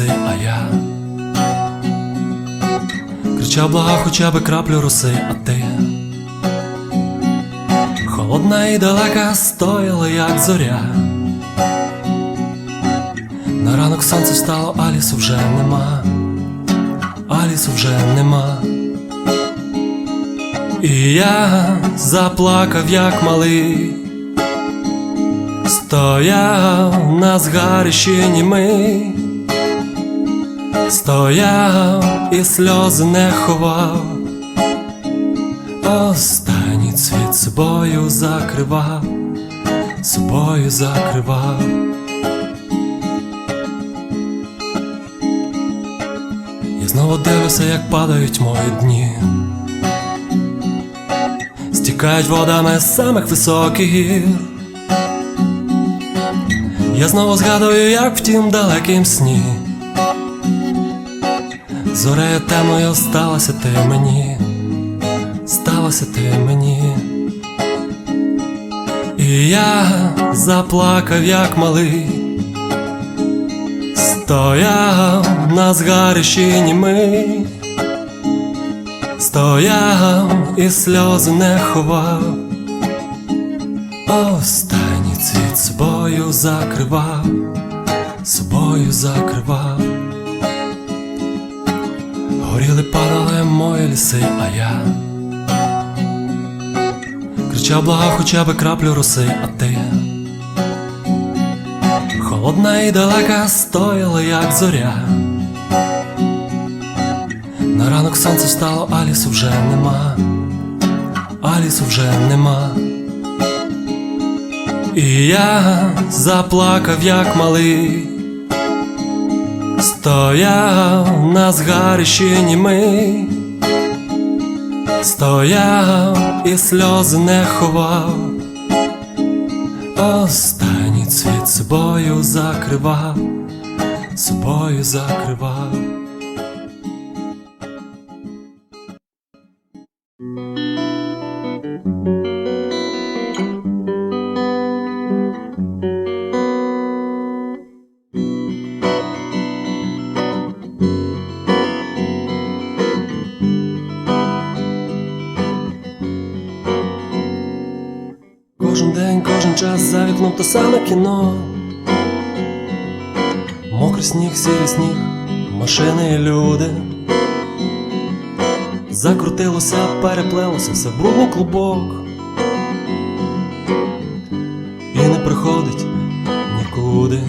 Ліси, а я. Кричав благав хоча би краплю роси, а ти. Холодна і далека стояла, як зоря. На ранок сонце встало, а лісу вже нема, а лісу вже нема. І я заплакав, як малий, стояв на згарищі німий, стояв і сльози не ховав, останній цвіт собою закривав, собою закривав. Я знову дивлюся, як падають мої дні. Стікають водами з самих високих гір. Я знову згадую, як в тім далекім сні. Зорею темною сталася ти мені, сталася ти мені. І я заплакав, як малий, стояв на згарищі німий. Стояв і сльози не ховав, останній цвіт собою закривав, собою закривав, горіли падали мої ліси, а я кричав благав хоча би краплю роси, а ти холодна і далека стояла, як зоря. На ранок сонце встало, а лісу вже нема, а лісу вже нема. І я заплакав, як малий, стояв на згарищі німий, стояв і сльози не ховав, останній цвіт собою закривав, собою закривав. Час за вікном то саме кіно. Мокрий сніг, сірий сніг, машини і люди. Закрутилося, переплелося все в брудний клубок. І не приходить нікуди.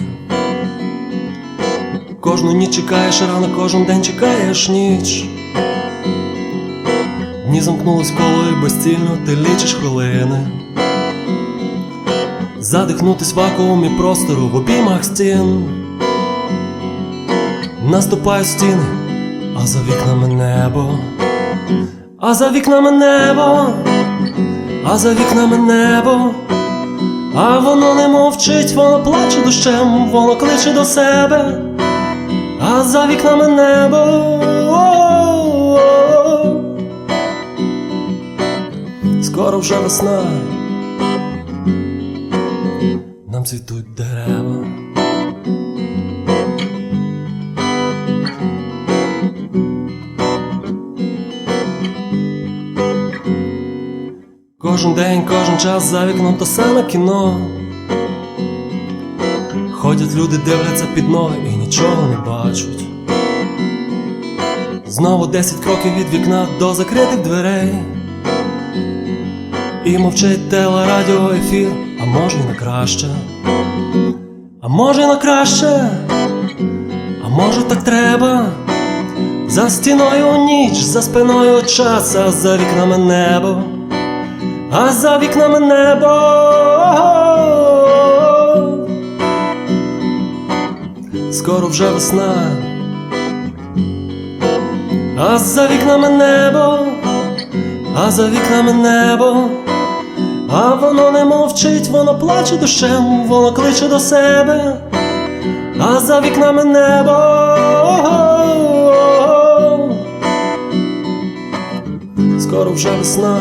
Кожну ніч чекаєш рано, кожен день чекаєш ніч. Дні замкнулись коло і безцільно ти лічиш хвилини. Задихнутись в вакуумі простору в обіймах стін. Наступають стіни, а за вікнами небо, а за вікнами небо, а за вікнами небо, а воно не мовчить, воно плаче дощем, воно кличе до себе, а за вікнами небо. Скоро вже весна нам цвітуть дерева. Кожен день, кожен час за вікном то саме кіно. Ходять люди, дивляться під ноги і нічого не бачать. Знову десять кроків від вікна до закритих дверей. І мовчить телерадіоефір, а може й на краще. А може й на краще, а може так треба. За стіною ніч, за спиною час, а за вікнами небо, а за вікнами небо. Скоро вже весна, а за вікнами небо, а за вікнами небо. А воно не мовчить, воно плаче душем, воно кличе до себе, а за вікнами небо. Скоро вже весна,